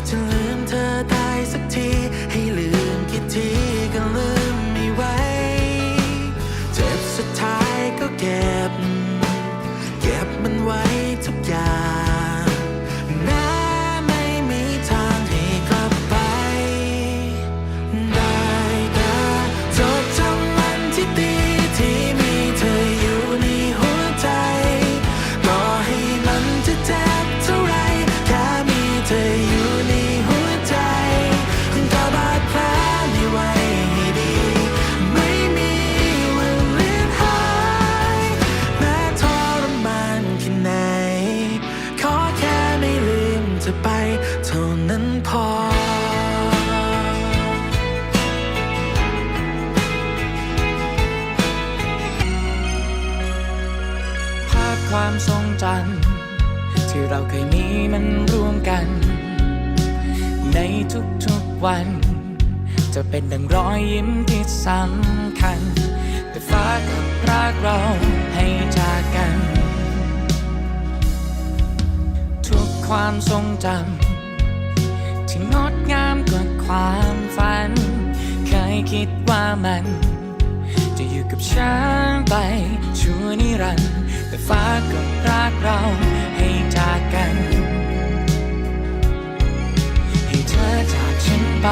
to. อไปเท่านั้นพอ ภาพความทรงจำที่เราเคยมีมันรวมกัน ในทุกๆวัน จะเป็นดังรอยยิ้มที่สำคัญ แต่ฟ้ากับรักเราให้จากกัน ความทรงจำที่งดงามกว่าความฝัน เคยคิดว่ามัน จะอยู่กับฉันไปชั่วนิรันดร์แต่ฟ้าก็รักเราให้จากกัน ให้เธอจากฉันไป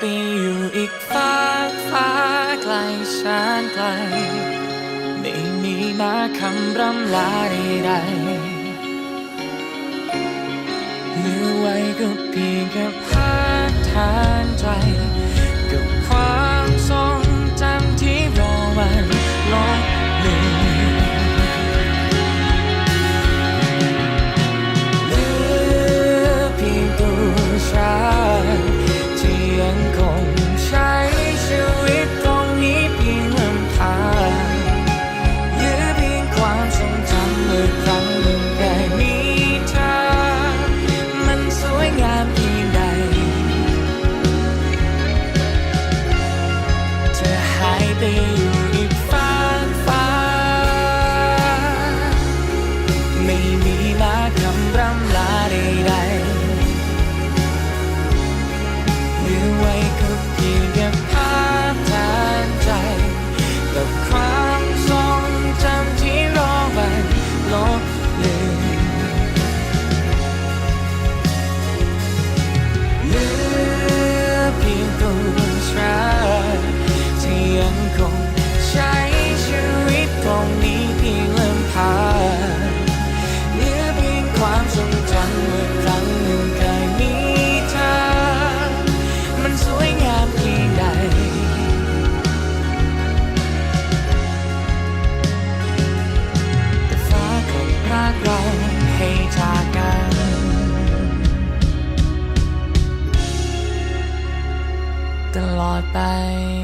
ไปอยู่อีกฟ้าฟ้าไกลแานไกล ไม่มีมาคำร่ำลาใดๆเหลือไว้ก็เพียงแค่พักทานใจ bye.